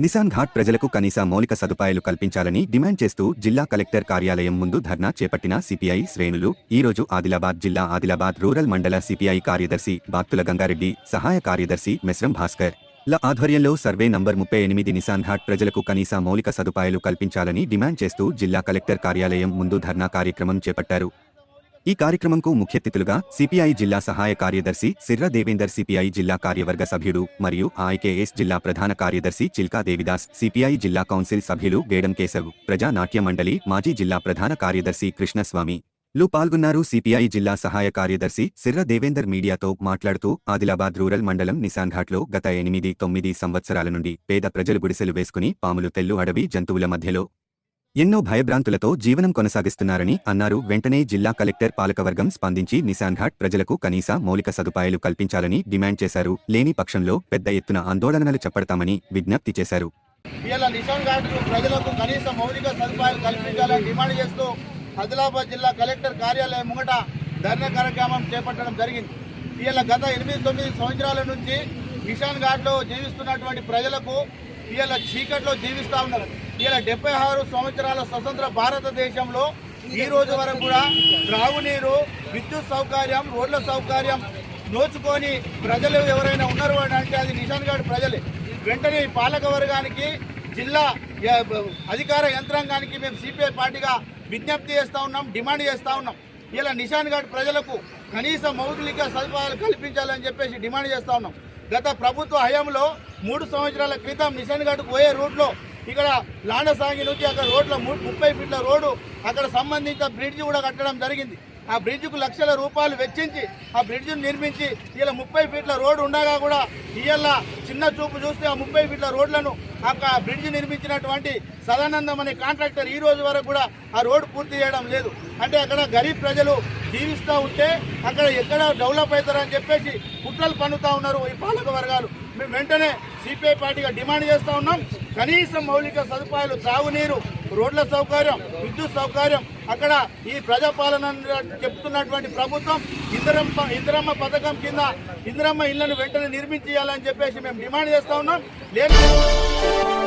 Nissan ghat ప్రజలకు కనీస మౌలిక సదుపాయాలు కల్పించాలని డిమాండ్ చేస్తూ జిల్లా కలెక్టర్ కార్యాలయం ముందు ధర్నా చేపట్టిన సిపిఐ శ్రేణులు. ఈరోజు ఆదిలాబాద్ జిల్లా ఆదిలాబాద్ రూరల్ మండల సిపిఐ కార్యదర్శి బాత్తుల గంగారెడ్డి సహాయ కార్యదర్శి మెస్రం భాస్కర్. ల ఆధ్వర్యంలో సర్వే నంబర్ ముప్పై ఎనిమిది నిసాన్ ఘాట్ ప్రజలకు కనీస మౌలిక సదుపాయాలు కల్పించాలని డిమాండ్ చేస్తూ జిల్లా కలెక్టర్ కార్యాలయం ముందు ధర్నా కార్యక్రమం చేపట్టారు. ఈ కార్యక్రమంకు ముఖ్యతిథులుగా సిపిఐ జిల్లా సహాయ కార్యదర్శి సిర్ర దేవేందర్ సిపిఐ జిల్లా కార్యవర్గ సభ్యుడు మరియు ఐకేఎస్ జిల్లా ప్రధాన కార్యదర్శి చిల్కా దేవిదాస్ సిపిఐ జిల్లా కౌన్సిల్ సభ్యులు గేడం కేశవ్ ప్రజా నాట్య మండలి మాజీ జిల్లా ప్రధాన కార్యదర్శి కృష్ణస్వామి లు పాల్గొన్నారు. సిపిఐ జిల్లా సహాయ కార్యదర్శి సిర్ర దేవేందర్ మీడియాతో మాట్లాడుతూ ఆదిలాబాద్ రూరల్ మండలం నిశాన్ఘాట్లో గత ఎనిమిది తొమ్మిది సంవత్సరాల నుండి పేద ప్రజలు గుడిసెలు వేసుకుని పాములు తెల్లు అడవి జంతువుల మధ్యలో ఎన్నో భయభ్రాంతులతో జీవనం కొనసాగిస్తున్నారని అన్నారు. వెంటనే జిల్లా కలెక్టర్ పాలకవర్గం స్పందించి నిశాన్ఘాట్ ప్రజలకు కనీస మౌలిక సదుపాయాలు కల్పించాలని డిమాండ్ చేశారు. లేని పక్షంలో పెద్ద ఎత్తున ఆందోళనలు చేపడతామని విజ్ఞప్తి చేశారు. ప్రజలకు కనీస మౌలిక సదుపాయాలు కల్పించాలని డిమాండ్ చేస్తూ ఆదిలాబాద్ జిల్లా కలెక్టర్ కార్యాలయం ముంగట ధర్నా కార్యక్రమం చేపట్టడం జరిగింది. ఇలా గత ఎనిమిది తొమ్మిది సంవత్సరాల నుంచి నిషాన్ ఘాట్లో జీవిస్తున్నటువంటి ప్రజలకు ఇలా చీకట్లో జీవిస్తూ ఉన్నారు. ఇలా డెబ్బై ఆరు సంవత్సరాల స్వతంత్ర భారతదేశంలో ఈ రోజు వరకు కూడా త్రాగునీరు విద్యుత్ సౌకర్యం రోడ్ల సౌకర్యం నోచుకొని ప్రజలు ఎవరైనా ఉన్నారు అంటే అది నిజాన్ఘాట్ ప్రజలే. వెంటనే ఈ పాలక వర్గానికి జిల్లా అధికార యంత్రాంగానికి మేము సిపిఐ పార్టీగా విజ్ఞప్తి చేస్తూ ఉన్నాం డిమాండ్ చేస్తూ ఉన్నాం. ఇలా నిషాన్ఘాట్ ప్రజలకు కనీస మౌలిక సదుపాయాలు కల్పించాలని చెప్పేసి డిమాండ్ చేస్తూ ఉన్నాం. గత ప్రభుత్వ హయాంలో మూడు సంవత్సరాల క్రితం నిషాన్ఘాట్ పోయే రూట్లో ఇక్కడ లాండసాంగి నుంచి అక్కడ రోడ్ల ము- ముప్పై ఫీట్ల రోడ్డు అక్కడ సంబంధించిన బ్రిడ్జ్ కూడా కట్టడం జరిగింది. ఆ బ్రిడ్జ్కు లక్షల రూపాయలు వెచ్చించి ఆ బ్రిడ్జ్ను నిర్మించి ఇలా ముప్పై ఫీట్ల రోడ్డు ఉండగా కూడా ఇవాళ చిన్న చూపు చూస్తే ఆ ముప్పై ఫీట్ల రోడ్లను ఆ బ్రిడ్జ్ నిర్మించినటువంటి సదానందం అనే కాంట్రాక్టర్ ఈ రోజు వరకు కూడా ఆ రోడ్డు పూర్తి చేయడం లేదు. అంటే అక్కడ గరీబ్ ప్రజలు జీవిస్తూ ఉంటే అక్కడ ఎక్కడ డెవలప్ అవుతారని చెప్పేసి కుట్రలు పన్నుతా ఉన్నారు ఈ పాలక వర్గాలు. మేము వెంటనే సిపిఐ పార్టీగా డిమాండ్ చేస్తూ ఉన్నాం. కనీసం మౌలిక సదుపాయాలు త్రాగునీరు రోడ్ల సౌకర్యం విద్యుత్ సౌకర్యం. అక్కడ ఈ ప్రజాపాలన చెప్తున్నటువంటి ప్రభుత్వం ఇందిరమ్మ ఇందిరమ్మ పథకం కింద ఇందిరమ్మ ఇళ్ళను వెంటనే నిర్మించేయాలని చెప్పేసి మేము డిమాండ్ చేస్తా ఉన్నాం. లేదు.